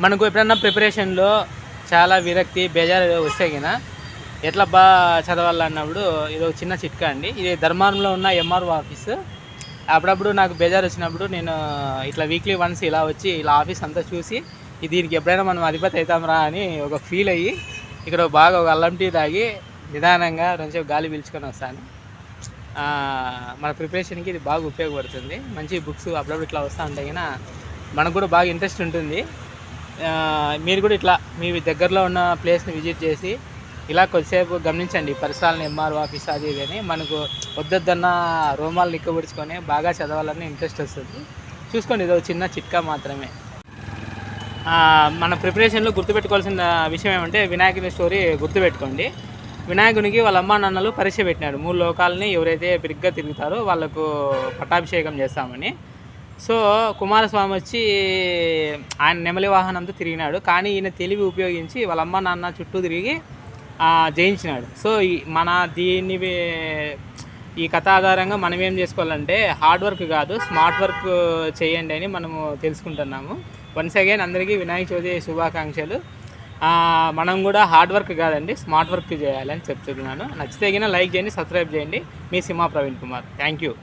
మనకు ఎప్పుడన్నా ప్రిపరేషన్లో చాలా విరక్తి బేజారు వస్తే కదా ఎట్లా బా చదవాలన్నప్పుడు ఇది ఒక చిన్న చిట్కా అండి. ఇది ధర్మారంలో ఉన్న ఎంఆర్ఓ ఆఫీస్. అప్పుడప్పుడు నాకు బేజారు వచ్చినప్పుడు నేను ఇట్లా వీక్లీ వన్స్ ఇలా వచ్చి ఇలా ఆఫీస్ అంతా చూసి దీనికి ఎప్పుడైనా మనం అధిపతి అవుతాంరా అని ఒక ఫీల్ అయ్యి ఇక్కడ బాగా ఒక అల్లం టీ తాగి నిదానంగా కొంచెం గాలి పీల్చుకొని వస్తాను. మన ప్రిపరేషన్కి ఇది బాగా ఉపయోగపడుతుంది. మంచి బుక్స్ అప్పుడప్పుడు ఇట్లా వస్తూ ఉంటాయి కన్నా మనకు కూడా బాగా ఇంట్రెస్ట్ ఉంటుంది. మీరు కూడా ఇట్లా మీ దగ్గరలో ఉన్న ప్లేస్ని విజిట్ చేసి ఇలా కొద్దిసేపు గమనించండి. పరిసరాలను ఎంఆర్ఓ ఆఫీస్ అది ఇది మనకు వద్దొద్దన్న రోమాలు నిక్కబుడుచుకొని బాగా చదవాలని ఇంట్రెస్ట్ వస్తుంది. చూసుకోండి ఇది ఒక చిన్న చిట్కా మాత్రమే. మన ప్రిపరేషన్లో గుర్తుపెట్టుకోవాల్సిన విషయం ఏమంటే వినాయకుని స్టోరీ గుర్తుపెట్టుకోండి. వినాయకునికి వాళ్ళ అమ్మా నాన్నలు పరీక్ష పెట్టినాడు మూడు లోకాలని ఎవరైతే బిరిగ్గా తిరుగుతారో వాళ్ళకు పట్టాభిషేకం చేస్తామని. సో కుమారస్వామి వచ్చి ఆయన నెమలి వాహనంతో తిరిగినాడు. కానీ ఈయన తెలివి ఉపయోగించి వాళ్ళ అమ్మ నాన్న చుట్టూ తిరిగి జయించినాడు. సో ఈ మన దీన్ని ఈ కథ ఆధారంగా మనం ఏం చేసుకోవాలంటే హార్డ్ వర్క్ కాదు స్మార్ట్ వర్క్ చేయండి అని మనము తెలుసుకుంటున్నాము. వన్స్ అగైన్ అందరికీ వినాయక చవితి శుభాకాంక్షలు. మనం కూడా హార్డ్ వర్క్ కాదండి స్మార్ట్ వర్క్ చేయాలని చెప్తున్నాను. నచ్చితే లైక్ చేయండి సబ్స్క్రైబ్ చేయండి. మీ cinema Praveen Kumar. Thank you.